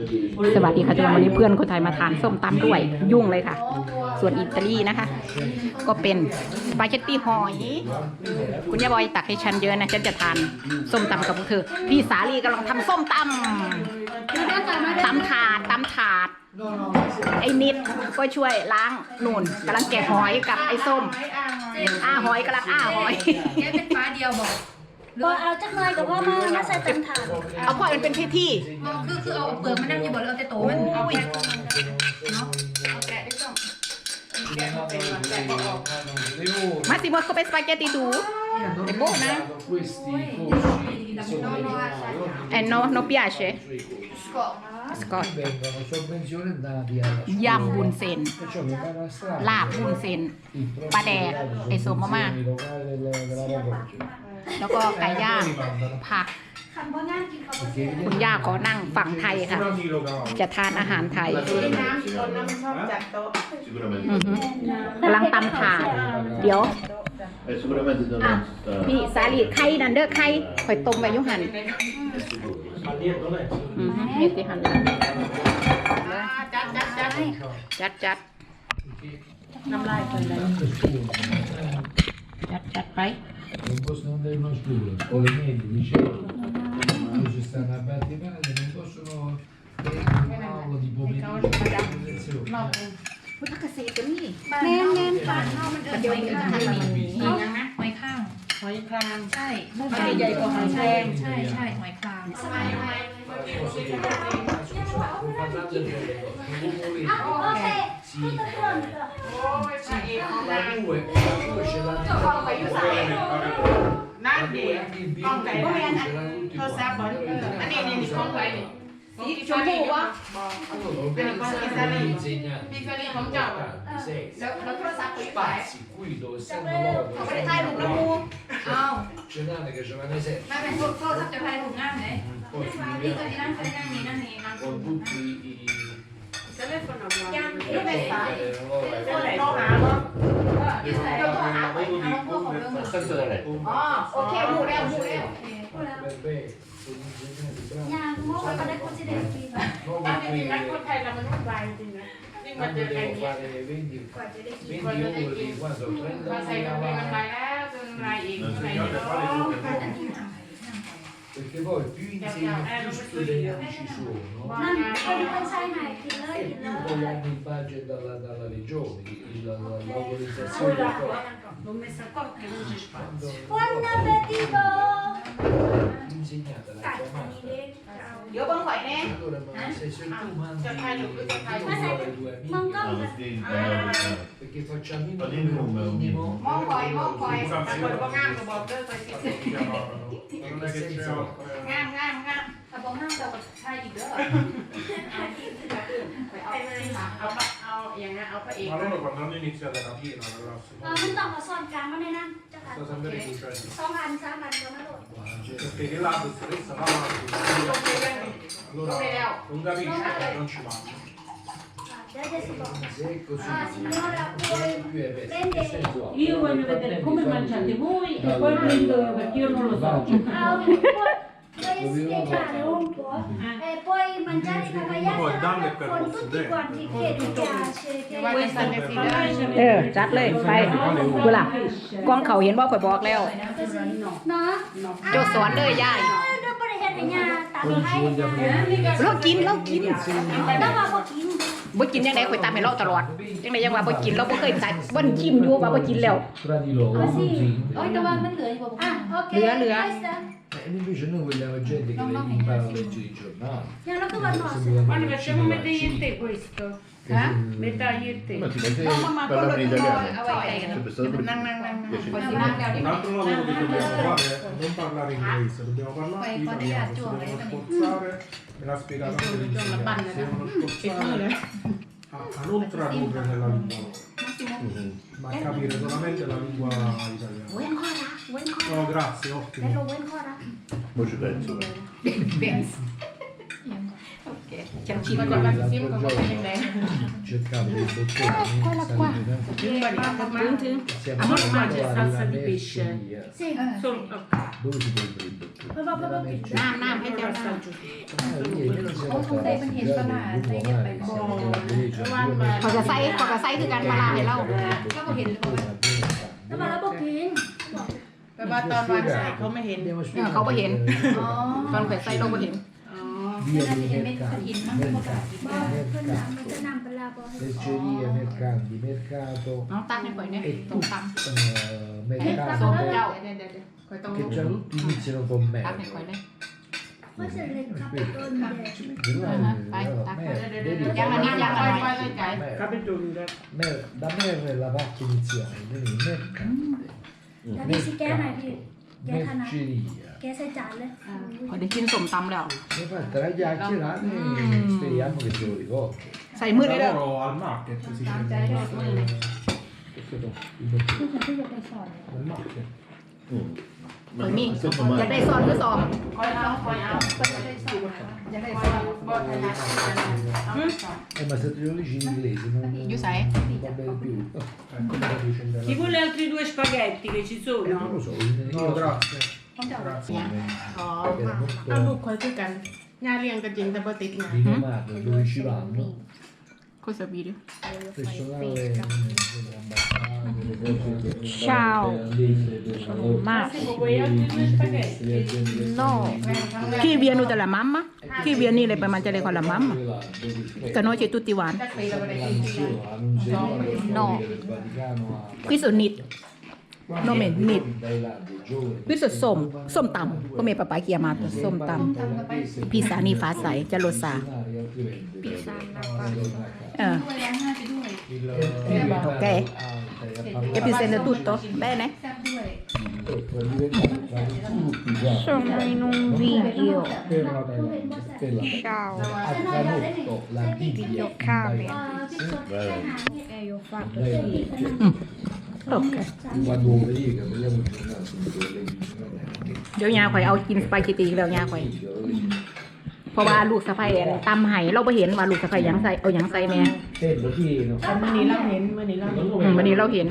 สวัสดีค่ะจุกควันนี้เพื่อนคนไทยมาทานส้มตำด้วย ยุ่งเลยค่ะ ส่วนอิตาลีนะคะ ก็เป็น สปาเกตตี้หอย คุณยายบอยตักให้ฉันเยอะนะ ฉันจะทานส้มตำกับพวกเธอพี่สาลีกำลังทำส้มตำ ตำถาดตำถาด ไอ้นิดก็ช่วยล้างนุ่น กำลังแกะหอยกับไอ้ส้มอ้าหอย กำลังอ้าหอยแกเป็นฟ้าเดียวบอกบอเอาจักหน่อยกับพ่อมามาใส่ต็มถาดเอาก่อยมันเป็นที่ที่คือคือเอาเปลือกมันนั่งอยู่บนลเอาแต่โตมันเอาแกะเนาะเอาแกะไองมาเนะมาสิม่เขาเป็นสปาเกตตีดูเ็นโบนะแอนโนโนปิอาเช่สกอตยำบุญเซนลาบบุญเซนปลาแดดไอโซมาม่าแล้วก็ไก่ย่างผักคุณย่าขอนั่งฝั่งไทยค่ะจะทานอาหารไทยกำลังตำถาดเดี๋ยวนี่สาลีไข่นันเดอร์ไข่หอยต้มใบยุหันมี่สิหัน จัดจัดจัดจัดจัดน้ำลายคนลยจัดจัดไป non possono andare in uno studio, o le medie, dicevo, quando ci stanno a praticare, non possono prendere un'aula di pomeriggio di lezione. พุทธเกษตรนี่บ้านแม่นแม่นบ้านนอกมันเดินไปกันทางนี้นะหอยข้างหอยคลางใช่ใช่ใหญ่กว่าหอยแครงใช่ใช่หอยคลางสมัยใหม่ Sì, Come sai? la due, la due ce l'hanno. Tutto con quei usati. นั่นเดียวกล้องไก่ก็ไม่อันนั้นโทรศัพท์บอลอันนี้นี่นี่กล้องไก่นี่สีชมพูวะ Mi faremo un giallo. Ma tu lo sai poi Spazi qui dove stiamo loro. Ma quale fai un blu? No. Ce n'è che ce l'hanno sempre. Ma per cosa fai un anno? Poi finirà con tutti i telefono chiama. Io mi fa. Telefono chiama. เราโทรหาไปหาพวกของเรื่องก็คืออะไรอ๋อโอเคหูแล้วหูแล้วยังโม่ก็ได้คนที่เด็กกินอันนี้นักคนไทยเรามันวุ่นวายจริงนะยิ่งมาเจอกันเนี่ยกว่าจะได้กินกว่าจะได้กินมาใส่กันเป็นกำไรแล้วจนกำไรอีกกำไรเยอะ perché poi più eh, insegni eh, più studenti eh, ci sono ma non pensare mai che e più togliamo il budget dalla, dalla regione l'autorizzazione del non mi sono accorto che non c'è spazio buon appetito insegnata la chiamata 여번 거네. Perché facciamo il minimo. Mon vuoi, mon vuoi, sta col bongando, botto, poi si Non è che c'è. Ngam, ngam, ngam. A bongando, sai, io. ma loro เอาพระเอกมาเล่นกับน้องนี่นิดเดียวแต่เราพี่เราเราเออมันต้องมาซ่อนกลางมาเลยนะจะขาดโอเคสองอันสามอันก็มาโหลด perché là dovrei salvare la posizione allora non capisce che non ci va Ah, signora, poi io voglio vedere come mangiate voi e poi non prendo perché io non lo so. Ah, ok. เออจัดเลยไปกูล่ะกองเขาเห็นว่าข่อยบอกแล้ว No? เจ้าสอนเด้ยายเรากินเรากินบ่กินยังไงข่อยตามให้เราตลอดยังไงยังว่าบ่กินเราบ่เคยใัดบ่นชิมอยู่ว่าบ่กินแล้วเหลือ้ยวันเหลือ E invece noi vogliamo gente che non impara a leggere i giornali. No, no, come no? facciamo mettere in te questo? Eh? Metà in te. Ma ti metti no, ma quello che Un altro lavoro che dobbiamo fare è non parlare inglese, dobbiamo parlare in italiano, eh, dobbiamo sforzare, me l'ha spiegato anche l'italiano, uno sforzare Ah, a, a non tradurre nella lingua loro, ma a capire solamente la lingua italiana. Vuoi ancora? Vuoi ancora? No, oh, grazie, ottimo. Però vuoi ancora? Poi ci penso. Penso. Ok, ci con la film come bene. Cercate eh, il bottone. Eccola qua. Siamo arrivati alla lecchia. Sì, solo dove si compra il bottone? Ma va proprio più. No, no, è già assaggio. Ah, niente, non siamo stati affidati di buon siamo alla lecchia. ขอกระไซขอกระไซคือการมาลาให้เราแล้วก็เห็นเลยว่าแล้วมาแล้วบอกกินแปลว่าตอนวันใส่เขาไม่เห็น Andiamo su. เขาก็เห็นตอนแขวนไซเราก็เห็น di เป็นกระ mercati, ถินมั้งเป็นประกาศอีกบ้าง mercati, จะนำปลาบอ pezzerie, mercati, mercato, น้องตักในข่อยเนี่ย e ตรง tutto ต eh, โซ mercato มเจ้าเดี๋ยวเดี๋ยวข่อยต้อง che già tutti iniziano con ตักในข่อย merda. เนี่ยก็จะเล่นขับต้นแดง Capito lui, dai. Da mer è la parte iniziale, quindi mercato, แล้วพี่ชิแก้ไหนอยพี่ mercato, merceria, แกใส่จานเลยพอได้กินสมตำแล้ว Questa è la chiacchierata e speriamo che te lo ricordi. ใส่มือได้เลย lavoro al market si prende il nostro- questo qua, il dottore คุณจะไปสอน al market. อืมมัมีเส้นประมาณอยากได้ซอนก็ซอมคอยเอาคอยเอาก็จะได้สูตรอยากได้ซอนบอทนัดเอาสอง Eh, ma se te lo dici in inglese non, non Io sai? va bene più. Ecco, me lo dice in Ti italiano. vuole altri due spaghetti che ci Eh, non lo sono. so, io- No, grazie. เนอาลูกคอยคือกันงานเรียงกันจริงแต่ปติดไงดีมากเลยดูชิบะเนาะคุณสบีดิชาวมาชโนคีเบียนูแต่ละมัม้ะคีเบียนี่เลยไปมันจะเไยของละมัม้ะกันน้อยเจตุติวันโนคริสุนิตนมนิดพิสุสมสมต่ำก็เมีปะปายเกียมาตสมต่ำพีสานีฟ้าใสจะโรซาอโอเคเอพิเซนเตอตุดโต๊ะแบนะส่งไปนุ่วิดีโอชาว้วิดีโอคาเมร์เออยูัตรงีวันวงไปอีกไมเรื่องเดี๋ยวยาข่อยเอากินสไปาเกตตีแล้วยาข่อย เพราะว่าลูกสะพ้ายตำไห้เราไปเห็นว่าลูกสะพ้ายยังใส่เอายังใส่แม่เต้นที่เนาะวันนี้เราเห็นวันนี้เราเห็นอวันนี้เราเห็น